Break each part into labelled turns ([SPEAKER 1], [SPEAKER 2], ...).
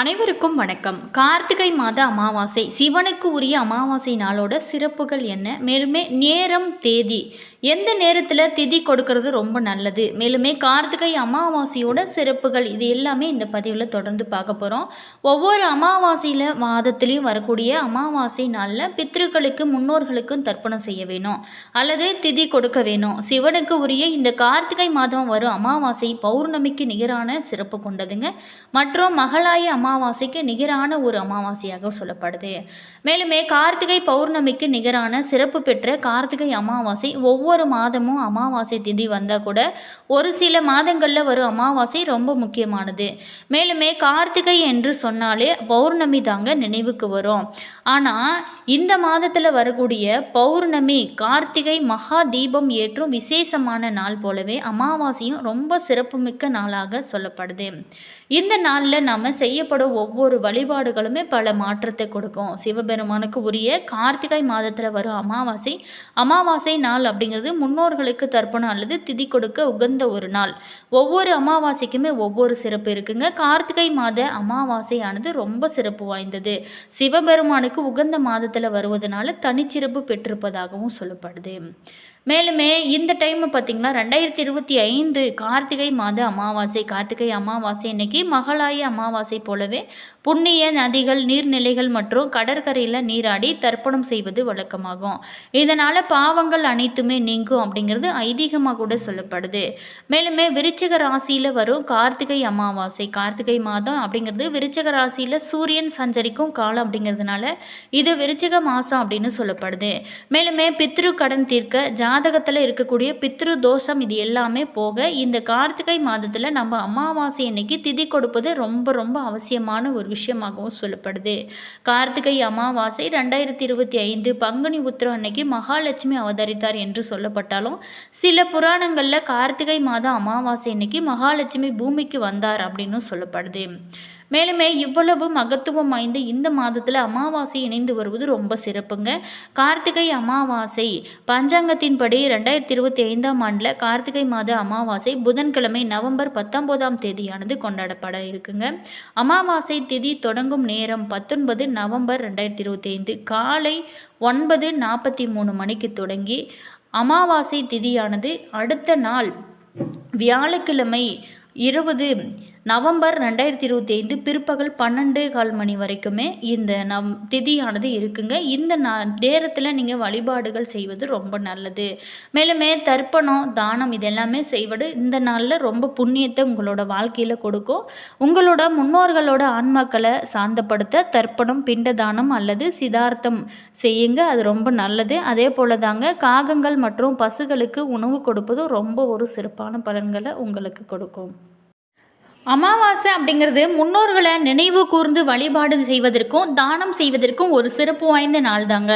[SPEAKER 1] அனைவருக்கும் வணக்கம். கார்த்திகை மாத அமாவாசை சிவனுக்கு உரிய அமாவாசை நாளோட சிறப்புகள் என்ன? மேலுமே நேரம் தேதி. எந்த நேரத்தில் திதி கொடுக்கறது ரொம்ப நல்லது? மேலுமே கார்த்திகை அமாவாசையோட சிறப்புகள் இது எல்லாமே இந்த பதிவில் தொடர்ந்து பார்க்க போகிறோம் ஒவ்வொரு அமாவாசையில் மாதத்துலேயும் வரக்கூடிய அமாவாசை நாளில் பித்ருக்களுக்கு முன்னோர்களுக்கும் தர்ப்பணம் செய்ய வேணும். அல்லது திதி கொடுக்க வேணும். சிவனுக்கு உரிய இந்த கார்த்திகை மாதம் வரும் அமாவாசை பௌர்ணமிக்கு நிகரான சிறப்பு கொண்டதுங்க. மற்றும் மகளாய அமாவாசைக்கு நிகரான ஒரு அமாவாசையாக சொல்லப்படுது. மேலுமே கார்த்திகை பௌர்ணமிக்கு நிகரான சிறப்பு பெற்ற கார்த்திகை அமாவாசை ஒவ்வொரு மாதமும் அமாவாசை திதி வந்தால் கூட ஒரு சில மாதங்களில் வரும் அமாவாசை ரொம்ப முக்கியமானது. மேலுமே கார்த்திகை என்று சொன்னாலே பௌர்ணமி தாங்க நினைவுக்கு வரும். ஆனால் இந்த மாதத்தில் வரக்கூடிய பௌர்ணமி கார்த்திகை மகா தீபம் ஏற்றும் விசேஷமான நாள் போலவே அமாவாசையும் ரொம்ப சிறப்புமிக்க நாளாக சொல்லப்படுது. இந்த நாளில் நாம் செய்ய செய்யப்படும் ஒவ்வொரு வழிபாடுகளுமே பல மாற்றத்தை கொடுக்கும். சிவபெருமானுக்கு உரிய கார்த்திகை மாதத்தில் வரும் அமாவாசை. அமாவாசை நாள் அப்படிங்கிறது முன்னோர்களுக்கு தர்ப்பணம் அல்லது திதி கொடுக்க உகந்த ஒரு நாள். ஒவ்வொரு அமாவாசைக்குமே ஒவ்வொரு சிறப்பு இருக்குங்க. கார்த்திகை மாத அமாவாசையானது ரொம்ப சிறப்பு வாய்ந்தது. சிவபெருமானுக்கு உகந்த மாதத்தில் வருவதனால தனிச்சிறப்பு பெற்றிருப்பதாகவும் சொல்லப்படுது. மேலுமே இந்த டைம் பார்த்திங்கன்னா ரெண்டாயிரத்தி இருபத்தி ஐந்து கார்த்திகை மாத அமாவாசை. கார்த்திகை அமாவாசை இன்னைக்கு மகளாய அமாவாசை போலவே புண்ணிய நதிகள் நீர்நிலைகள் மற்றும் கடற்கரையில் நீராடி தர்ப்பணம் செய்வது வழக்கமாகும். இதனால் பாவங்கள் அனைத்துமே நீங்கும் அப்படிங்கிறது ஐதீகமாக கூட சொல்லப்படுது. மேலுமே விருச்சிக ராசியில் வரும் கார்த்திகை அமாவாசை. கார்த்திகை மாதம் அப்படிங்கிறது விருச்சிக ராசியில் சூரியன் சஞ்சரிக்கும் காலம் அப்படிங்கிறதுனால இது விருச்சிக மாதம் அப்படின்னு சொல்லப்படுது. மேலுமே பித்ரு கடன் தீர்க்க ஜாதகத்தில் இருக்கக்கூடிய பித்ரு தோஷம் இது எல்லாமே போக இந்த கார்த்திகை மாதத்தில் நம்ம அமாவாசை அன்னைக்கு திதி கொடுப்பது ரொம்ப ரொம்ப அவசியமான ஒரு விஷயமாகவும் சொல்லப்படுது. கார்த்திகை அமாவாசை ரெண்டாயிரத்தி இருபத்தி ஐந்து பங்குனி உத்திரம் அன்னைக்கு மகாலட்சுமி அவதரித்தார் என்று சொல்லப்பட்டாலும் சில புராணங்களில் கார்த்திகை மாதம் அமாவாசை அன்னைக்கு மகாலட்சுமி பூமிக்கு வந்தார் அப்படின்னு சொல்லப்படுது. மேலுமே இவ்வளவு மகத்துவம் வாய்ந்த இந்த மாதத்தில் அமாவாசை இணைந்து வருவது ரொம்ப சிறப்புங்க. கார்த்திகை அமாவாசை பஞ்சாங்கத்தின்படி ரெண்டாயிரத்தி இருபத்தி ஐந்தாம் ஆண்டில் கார்த்திகை மாத அமாவாசை புதன்கிழமை நவம்பர் பத்தொம்போதாம் தேதியானது கொண்டாடப்பட இருக்குங்க. அமாவாசை திதி தொடங்கும் நேரம் பத்தொன்பது நவம்பர் ரெண்டாயிரத்தி இருபத்தி ஐந்து காலை ஒன்பது நாற்பத்தி மூணு மணிக்கு தொடங்கி அமாவாசை திதியானது அடுத்த நாள் வியாழக்கிழமை இருபது நவம்பர் ரெண்டாயிரத்தி இருபத்தி ஐந்து பிற்பகல் பன்னெண்டு கால் மணி வரைக்குமே இந்த நவ் திதியானது இருக்குங்க. இந்த நேரத்தில் நீங்கள் வழிபாடுகள் செய்வது ரொம்ப நல்லது. மேலுமே தர்ப்பணம் தானம் இதெல்லாமே செய்வது இந்த நாளில் ரொம்ப புண்ணியத்தை உங்களோட வாழ்க்கையில் கொடுக்கும். உங்களோட முன்னோர்களோட ஆன்மாக்களை சாந்தப்படுத்த தர்ப்பணம் பிண்ட தானம் அல்லது சிதார்த்தம் செய்யுங்க. அது ரொம்ப நல்லது. அதே போல் தாங்க காகங்கள் மற்றும் பசுகளுக்கு உணவு கொடுப்பதும் ரொம்ப ஒரு சிறப்பான பலன்களை உங்களுக்கு கொடுக்கும். அமாவாசை அப்படிங்கிறது முன்னோர்களை நினைவு கூர்ந்து வழிபாடு செய்வதற்கும் தானம் செய்வதற்கும் ஒரு சிறப்பு வாய்ந்த நாள் தாங்க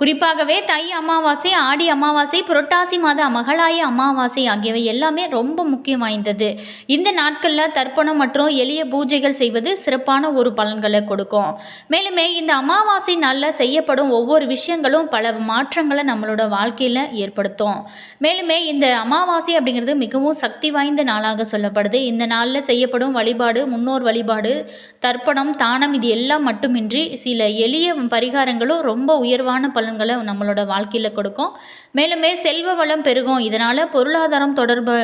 [SPEAKER 1] குறிப்பாகவே தை அமாவாசை ஆடி அமாவாசை புரட்டாசி மாத மகளாய அமாவாசை ஆகியவை எல்லாமே ரொம்ப முக்கியம் வாய்ந்தது. இந்த நாட்களில் தர்ப்பணம் மற்றும் எளிய பூஜைகள் செய்வது சிறப்பான ஒரு பலன்களை கொடுக்கும். மேலுமே இந்த அமாவாசை நாளில் செய்யப்படும் ஒவ்வொரு விஷயங்களும் பல மாற்றங்களை நம்மளோட வாழ்க்கையில் ஏற்படுத்தும். மேலுமே இந்த அமாவாசை அப்படிங்கிறது மிகவும் சக்தி வாய்ந்த நாளாக சொல்லப்படுது. இந்த நாளில் செய்ய செய்யப்படும் வழிபாடு முன்னோர் வழிபாடு தர்ப்பணம் தானம் இது எல்லாம் மட்டுமின்றி சில எளிய பரிகாரங்களும் ரொம்ப உயர்வான பலன்களை நம்மளோட வாழ்க்கையில் கொடுக்கும். மேலுமே செல்வ வளம் பெருகும். இதனால் பொருளாதாரம் தொடர்பு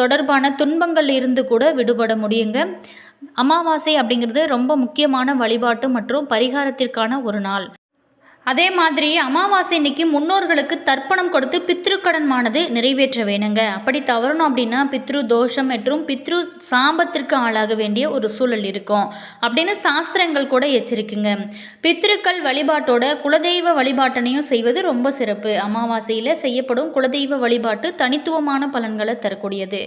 [SPEAKER 1] தொடர்பான துன்பங்கள் இருந்து கூட விடுபட முடியுங்க. அமாவாசை அப்படிங்கிறது ரொம்ப முக்கியமான வழிபாட்டு மற்றும் பரிகாரத்திற்கான ஒரு நாள். அதே மாதிரி அமாவாசை இன்னைக்கு முன்னோர்களுக்கு தர்ப்பணம் கொடுத்து பித்ருக்கடன்மானது நிறைவேற்ற வேணுங்க. அப்படி தவறணும் அப்படின்னா பித்ரு தோஷம் மற்றும் பித்ரு சாபத்திற்கு ஆளாக வேண்டிய ஒரு சூழல் இருக்கும். அப்படின்னு சாஸ்திரங்கள் கூட எச்சரிக்குங்க. பித்ருக்கள் வழிபாட்டோட குலதெய்வ வழிபாட்டனையும் செய்வது ரொம்ப சிறப்பு. அமாவாசையில் செய்யப்படும் குலதெய்வ வழிபாட்டு தனித்துவமான பலன்களை தரக்கூடியது.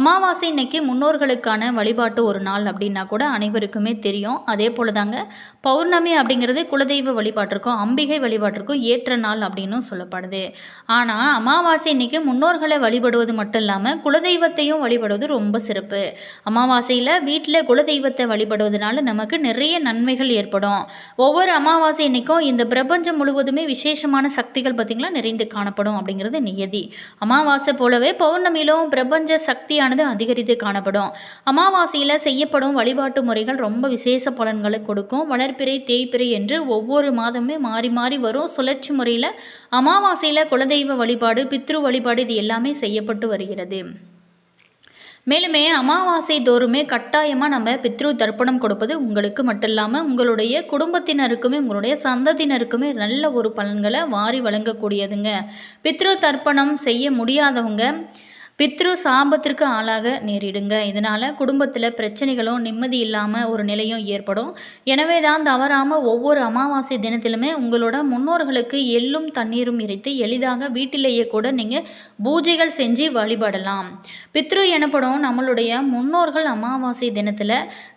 [SPEAKER 1] அமாவாசை இன்னைக்கு முன்னோர்களுக்கான வழிபாட்டு ஒரு நாள் அப்படின்னா கூட அனைவருக்குமே தெரியும். அதே போல தாங்க பௌர்ணமி அப்படிங்கிறது குலதெய்வ வழிபாட்டிற்கும் அம்பி பண்டிகை வழிபாட்டிற்கும் ஏற்ற நாள் அப்படின்னும் சொல்லப்படுது. ஆனால் அமாவாசை இன்னைக்கு முன்னோர்களை வழிபடுவது மட்டும் இல்லாமல் குலதெய்வத்தையும் வழிபடுவது ரொம்ப சிறப்பு. அமாவாசையில் வீட்டில் குலதெய்வத்தை வழிபடுவதனால நமக்கு நிறைய நன்மைகள் ஏற்படும். ஒவ்வொரு அமாவாசை இன்னைக்கும் இந்த பிரபஞ்சம் முழுவதுமே விசேஷமான சக்திகள் பார்த்திங்களா நிறைந்து காணப்படும் அப்படிங்கிறது நியதி. அமாவாசை போலவே பௌர்ணமியிலும் பிரபஞ்ச சக்தியானது அதிகரித்து காணப்படும். அமாவாசையில் செய்யப்படும் வழிபாட்டு முறைகள் ரொம்ப விசேஷ பலன்களை கொடுக்கும். வளர்ப்பிறை தேய்ப்பிறை என்று ஒவ்வொரு மாதமே மாறி மாறி வரும். சுழற்சி முறையில் அமாவாசையில் குலதெய்வ வழிபாடு பித்ரு வழிபாடு இது எல்லாமே செய்யப்பட்டு வருகிறது. மேலுமே அமாவாசை தோறுமே கட்டாயமாக நம்ம பித்ரு தர்ப்பணம் கொடுப்பது உங்களுக்கு மட்டும் இல்லாமல் உங்களுடைய குடும்பத்தினருக்குமே உங்களுடைய சந்ததினருக்குமே நல்ல ஒரு பலன்களை வாரி வழங்கக்கூடியதுங்க. பித்ரு தர்ப்பணம் செய்ய முடியாதவங்க பித்ரு சாபத்திற்கு ஆளாக நேரிடுங்க. இதனால் குடும்பத்தில் பிரச்சனைகளும் நிம்மதி இல்லாமல் ஒரு நிலையும் ஏற்படும். எனவே தான் தவறாமல் ஒவ்வொரு அமாவாசை தினத்திலுமே உங்களோட முன்னோர்களுக்கு எள்ளும் தண்ணீரும் இறைத்து எளிதாக வீட்டிலேயே கூட நீங்கள் பூஜைகள் செஞ்சு வழிபடலாம். பித்ரு எனப்படும் நம்மளுடைய முன்னோர்கள் அமாவாசை தினத்தில்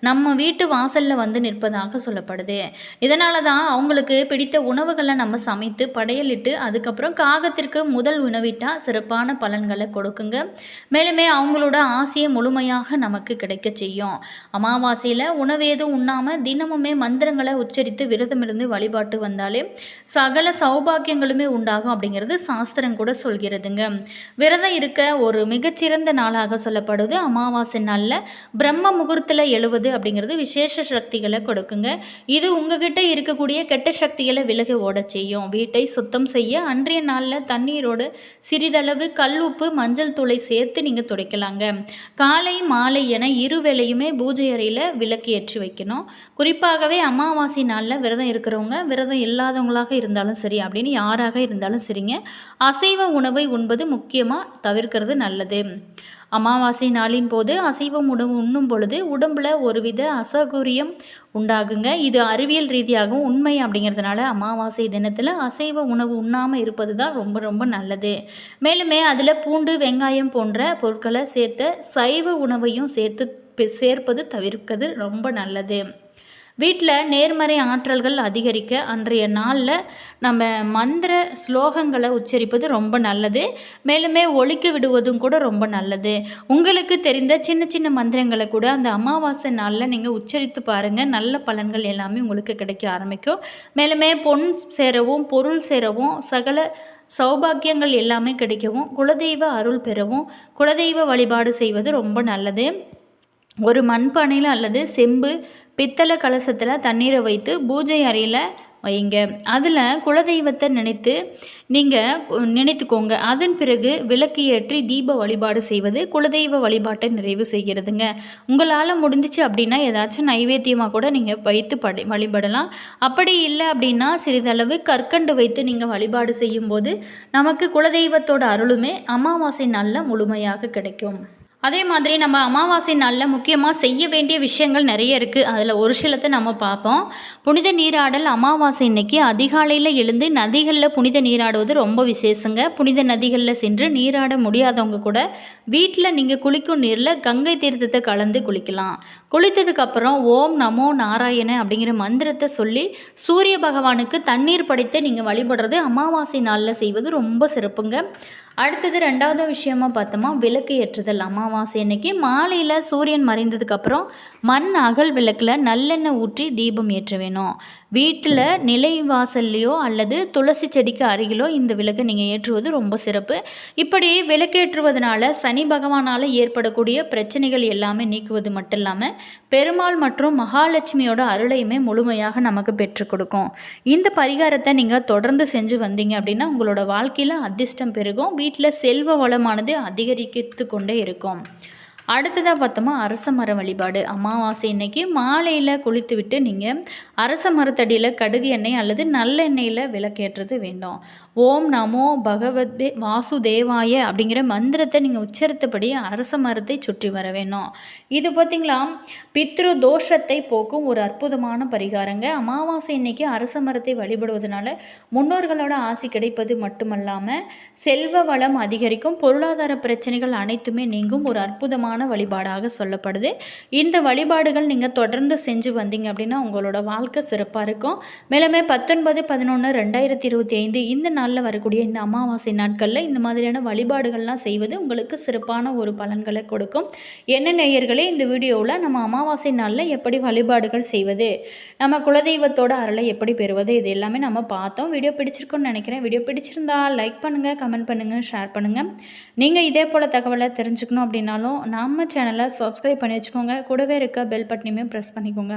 [SPEAKER 1] நம்ம வீட்டு வாசலில் வந்து நிற்பதாக சொல்லப்படுது. இதனால தான் அவங்களுக்கு பிடித்த உணவுகளை நம்ம சமைத்து படையலிட்டு அதுக்கப்புறம் காகத்திற்கு முதல் உணவிட்டால் சிறப்பான பலன்களை கொடுக்குங்க. மேலுமே அவங்களோட ஆசையை முழுமையாக நமக்கு கிடைக்க செய்யும். அமாவாசையில் உணவு எதுவும் உண்ணாமல் தினமுமே மந்திரங்களை உச்சரித்து விரதமிருந்து வழிபாட்டு வந்தாலே சகல சௌபாக்கியங்களுமே உண்டாகும் அப்படிங்கிறது சாஸ்திரம் கூட சொல்கிறதுங்க. விரதம் இருக்க ஒரு மிகச்சிறந்த நாளாக சொல்லப்படுது அமாவாசை நாளில் பிரம்ம முகூர்த்தத்தில் எழுவது அப்படிங்கிறது விசேஷ சக்திகளை கொடுக்குங்க. இது உங்ககிட்ட இருக்கக்கூடிய கெட்ட சக்திகளை விலகி ஓட செய்யும். வீட்டை சுத்தம் செய்ய அன்றைய நாளில் தண்ணீரோடு சிறிதளவு கல் உப்பு மஞ்சள் தூளை சேர்த்து நீங்கள் துடைக்கலாங்க. காலை மாலை என இரு வேளையுமே பூஜை அறையில் விளக்கு ஏற்றி வைக்கணும். குறிப்பாகவே அமாவாசை நாளில் விரதம் இருக்கிறவங்க விரதம் இல்லாதவங்களாக இருந்தாலும் சரி அப்படின்னு யாராக இருந்தாலும் சரிங்க. அசைவ உணவை உண்பது முக்கியமாக தவிர்க்கிறது நல்லது. அமாவாசை நாளின் போது அசைவம் உணவு உண்ணும் பொழுது உடம்புல ஒருவித அசௌகரியம் உண்டாகுங்க. இது அறிவியல் ரீதியாகவும் உண்மை அப்படிங்கிறதுனால அமாவாசை தினத்தில் அசைவ உணவு உண்ணாமல் இருப்பது தான் ரொம்ப ரொம்ப நல்லது. மேலுமே அதில் பூண்டு வெங்காயம் போன்ற பொருட்களை சேர்த்து சைவ உணவையும் சேர்த்து சேர்ப்பது தவிர்க்கிறது ரொம்ப நல்லது. வீட்டில் நேர்மறை ஆற்றல்கள் அதிகரிக்க அன்றைய நாளில் நம்ம மந்திர ஸ்லோகங்களை உச்சரிப்பது ரொம்ப நல்லது. மேலுமே ஒழிக்க விடுவதும் கூட ரொம்ப நல்லது. உங்களுக்கு தெரிந்த சின்ன சின்ன மந்திரங்களை கூட அந்த அமாவாசை நாளில் நீங்கள் உச்சரித்து பாருங்கள் நல்ல பலன்கள் எல்லாமே உங்களுக்கு கிடைக்க ஆரம்பிக்கும். மேலுமே பொன் சேரவும் பொருள் சேரவும் சகல சௌபாக்கியங்கள் எல்லாமே கிடைக்கவும் குலதெய்வ அருள் பெறவும் குலதெய்வ வழிபாடு செய்வது ரொம்ப நல்லது. ஒரு மண்பானையில் அல்லது செம்பு பித்தளை கலசத்தில் தண்ணீரை வைத்து பூஜை அறையில் வைங்க. அதில் குலதெய்வத்தை நினைத்து நீங்கள் நினைத்துக்கோங்க. அதன் பிறகு விளக்கு ஏற்றி தீப வழிபாடு செய்வது குலதெய்வ வழிபாட்டை நிறைவு செய்கிறதுங்க. உங்களால் முடிஞ்சிச்சு அப்படின்னா ஏதாச்சும் நைவேத்தியமாக கூட நீங்கள் வைத்து படி வழிபடலாம். அப்படி இல்லை அப்படின்னா சிறிதளவு கற்கண்டு வைத்து நீங்கள் வழிபாடு செய்யும்போது நமக்கு குலதெய்வத்தோட அருளுமே அமாவாசை நல்ல முழுமையாக கிடைக்கும். அதே மாதிரி நம்ம அமாவாசை நாளில் முக்கியமாக செய்ய வேண்டிய விஷயங்கள் நிறைய இருக்குது அதில் ஒரு சிலத்தை நம்ம பார்ப்போம். புனித நீராடல் அமாவாசை இன்னைக்கு அதிகாலையில் எழுந்து நதிகளில் புனித நீராடுவது ரொம்ப விசேஷங்க. புனித நதிகளில் சென்று நீராட முடியாதவங்க கூட வீட்டில் நீங்கள் குளிக்கும் நீரில் கங்கை தீர்த்தத்தை கலந்து குளிக்கலாம். குளித்ததுக்கப்புறம் ஓம் நமோ நாராயண அப்படிங்கிற மந்திரத்தை சொல்லி சூரிய பகவானுக்கு தண்ணீர் படைத்து நீங்கள் வழிபடுறது அமாவாசை நாளில் செய்வது ரொம்ப சிறப்புங்க. அடுத்தது ரெண்டாவது விஷயமா பார்த்தோமா விளக்கு ஏற்றுதல் அமாவாசை அன்னைக்கு. மாலையில் சூரியன் மறைந்ததுக்கப்புறம் மண் அகல் விளக்கில் நல்லெண்ணெய் ஊற்றி தீபம் ஏற்ற வேணும். வீட்டில் நிலை வாசல்லையோ அல்லது துளசி செடிக்கு அருகிலோ இந்த விளக்கை நீங்கள் ஏற்றுவது ரொம்ப சிறப்பு. இப்படி விளக்கேற்றுவதனால சனி பகவானால் ஏற்படக்கூடிய பிரச்சனைகள் எல்லாமே நீக்குவது மட்டும் இல்லாமல் பெருமாள் மற்றும் மகாலட்சுமியோட அருளையுமே முழுமையாக நமக்கு பெற்றுக் கொடுக்கும். இந்த பரிகாரத்தை நீங்கள் தொடர்ந்து செஞ்சு வந்தீங்க அப்படின்னா உங்களோட வாழ்க்கையில் அதிர்ஷ்டம் பெருகும். வீட்டில் செல்வ வளமானது அதிகரித்து கொண்டே இருக்கும். அடுத்ததாக பார்த்தோமா அரச மர வழிபாடு. அமாவாசை இன்னைக்கு மாலையில் குளித்து விட்டு நீங்கள் அரச மரத்தடியில் கடுகு எண்ணெய் அல்லது நல்லெண்ணெயில் விளக்கேற்றது வேண்டும். ஓம் நமோ பகவதே வாசுதேவாய அப்படிங்கிற மந்திரத்தை நீங்கள் உச்சரித்தபடி அரச மரத்தை சுற்றி வர வேணும் இது பார்த்திங்களா பித்ரு தோஷத்தை போக்கும் ஒரு அற்புதமான பரிகாரங்க. அமாவாசை இன்னைக்கு அரச மரத்தை வழிபடுவதனால முன்னோர்களோட ஆசி கிடைப்பது மட்டுமல்லாமல் செல்வ வளம் அதிகரிக்கும். பொருளாதார பிரச்சனைகள் அனைத்துமே நீங்கும். ஒரு அற்புதமான முக்கியமான வழிபாடாக சொல்லப்படுது. இந்த வழிபாடுகள் நீங்கள் தொடர்ந்து செஞ்சு வந்தீங்க அப்படின்னா உங்களோட வாழ்க்கை சிறப்பாக இருக்கும். மேலுமே பத்தொன்பது பதினொன்று ரெண்டாயிரத்தி இருபத்தி ஐந்து இந்த நாளில் வரக்கூடிய இந்த அமாவாசை நாட்களில் இந்த மாதிரியான வழிபாடுகள்லாம் செய்வது உங்களுக்கு சிறப்பான ஒரு பலன்களை கொடுக்கும். என்ன நேயர்களே இந்த வீடியோவில் நம்ம அமாவாசை நாளில் எப்படி வழிபாடுகள் செய்வது நம்ம குலதெய்வத்தோட அருளை எப்படி பெறுவது இது எல்லாமே நம்ம பார்த்தோம். வீடியோ பிடிச்சிருக்குன்னு நினைக்கிறேன். வீடியோ பிடிச்சிருந்தா லைக் பண்ணுங்கள் கமெண்ட் பண்ணுங்கள் ஷேர் பண்ணுங்கள் நீங்கள் இதே போல் தகவலை தெரிஞ்சுக்கணும் அப்படின்னாலும் நான் நம்ம சேனலை சப்ஸ்கிரைப் பண்ணி வச்சுக்கோங்க. கூடவே இருக்க பெல் பட்டனையுமே ப்ரெஸ் பண்ணிக்கோங்க.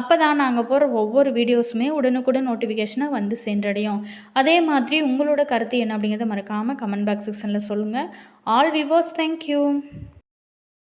[SPEAKER 1] அப்போ தான் நாங்கள் போகிற ஒவ்வொரு வீடியோஸுமே உடனுக்குடன் நோட்டிஃபிகேஷனாக வந்து சென்றடையும். அதே மாதிரி உங்களோட கருத்து என்ன அப்படிங்கிறத மறக்காமல் கமெண்ட் பாக்ஸ் செக்ஷனில் சொல்லுங்கள் ஆல் விவோஸ் தேங்க்யூ